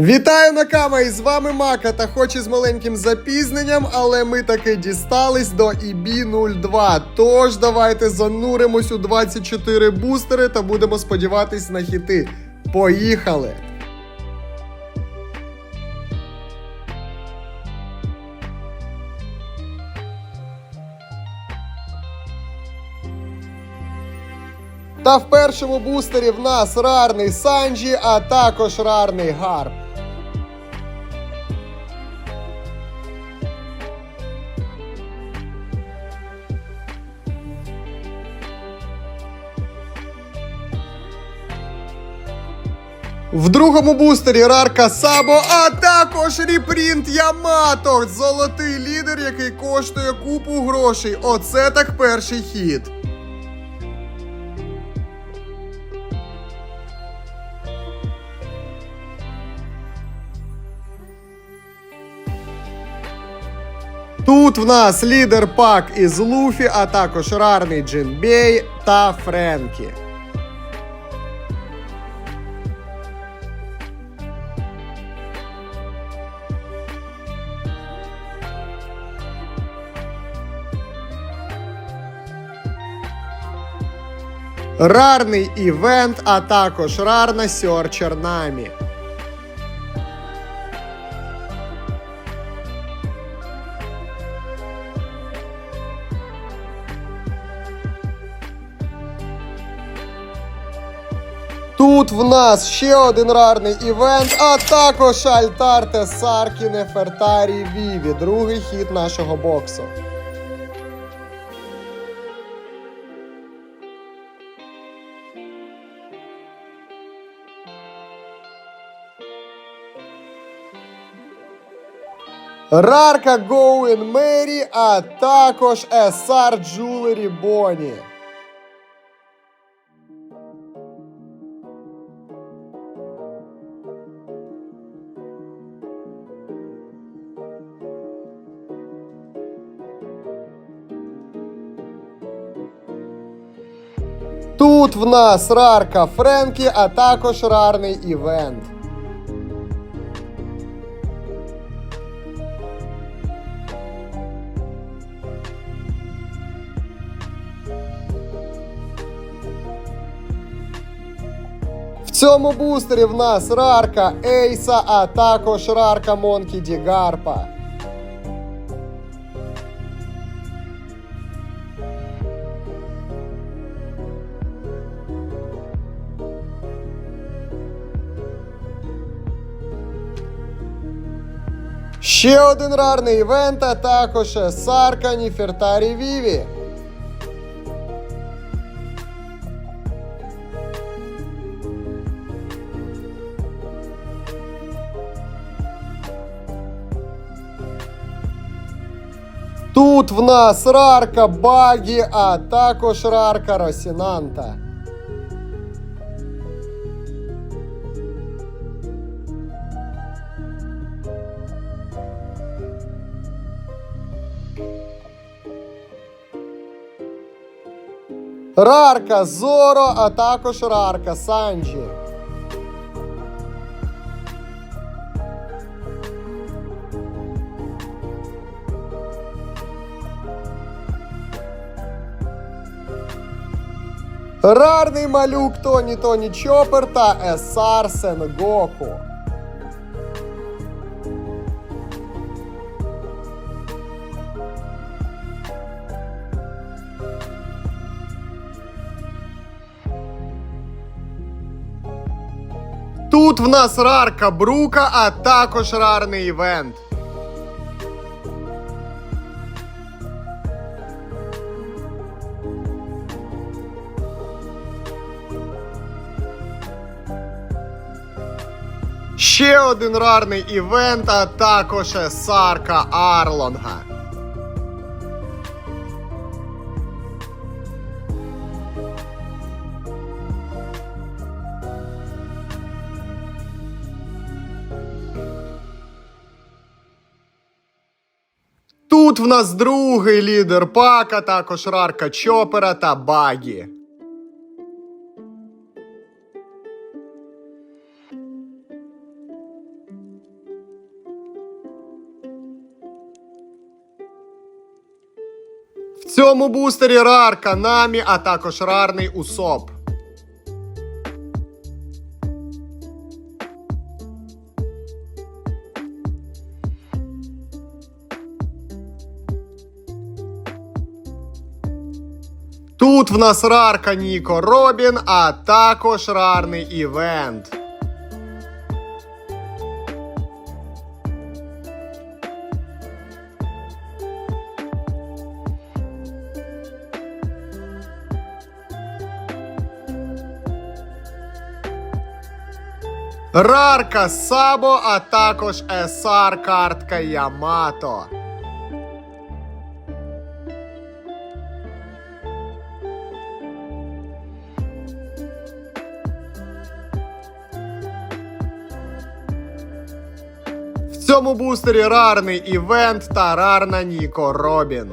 Вітаю Накама! І з вами Мака, та хоч і з маленьким запізненням, але ми таки дістались до EB02. Тож давайте зануримось у 24 бустери та будемо сподіватись на хіти. Поїхали! Та в першому бустері в нас рарний Санджі, а також рарний Гарп. В другому бустері Рарка Сабо, а також репринт Ямато. Золотий лідер, який коштує купу грошей. Оце так перший хід. Тут в нас лідер пак із Луфі, а також рарний Джинбей та Френкі. Рарний івент, а також рарна Сьорчер Намі. Тут в нас ще один рарний івент, а також Альтарте Саркі Нефертарі Віві, другий хід нашого боксу. Рарка Гоуін Мері, а також SR Jewelry Bonnie. Тут в нас рарка Френкі, а також рарний івент. Цьому бустері в нас рарка Ейса, а також рарка Монкі Дігарпа. Ще один рарний івент, а також Сарка Ніфертарі Віві. Тут в нас рарка Багі, а також рарка Росінанта. Рарка Зоро, а також рарка Санджі. Рарний малюк Тоні Тоні Чопер та Есар Сенгоку. Тут в нас рарка Брука, а також рарний івент. Ще один рарний івент, а також Сарка Арлонга. Тут в нас другий лідер пака, також рарка Чопера та Багі. Цьому бустері рарка намі, а також рарний усоп. Тут в нас рарка Ніко Робін, а також рарний івент. Рарка Сабо, а також SR картка Ямато. В цьому бустері рарний івент та рарна Ніко Робін.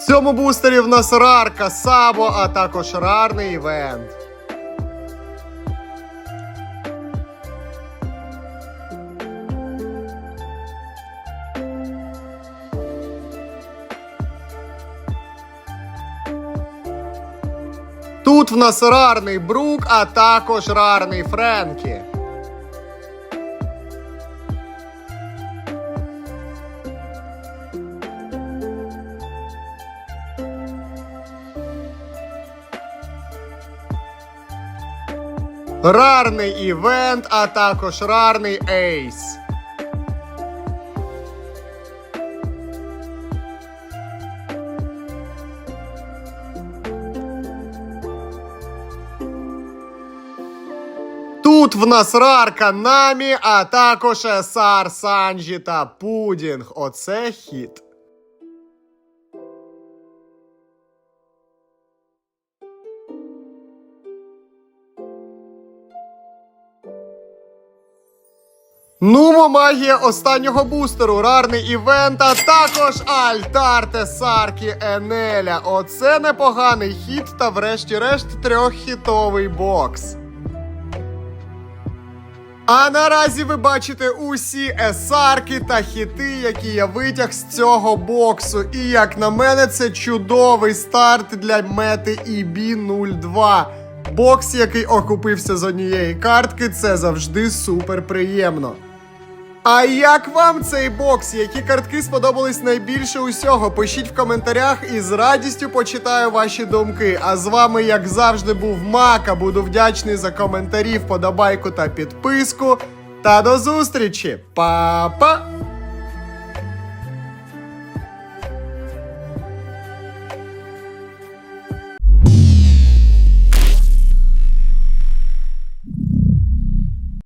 В цьому бустері в нас рарка Сабо, а також рарний івент. Тут в нас рарний Брук, а також рарний Френкі. Рарний івент, а також рарний ейс. Тут в нас рарка Намі, а також Есар Санджі та Пудінг. Оце хіт. Нумо магія останнього бустеру, рарний івент, а також Альтарте Саркі Енеля. Оце непоганий хіт та врешті-решт трьоххітовий бокс. А наразі ви бачите усі есарки та хіти, які я витяг з цього боксу. І як на мене, це чудовий старт для мети EB02. Бокс, який окупився з однієї картки, це завжди супер приємно. А як вам цей бокс? Які картки сподобались найбільше усього? Пишіть в коментарях і з радістю почитаю ваші думки. А з вами, як завжди, був Мака. Буду вдячний за коментарі, вподобайку та підписку. Та до зустрічі! Па-па!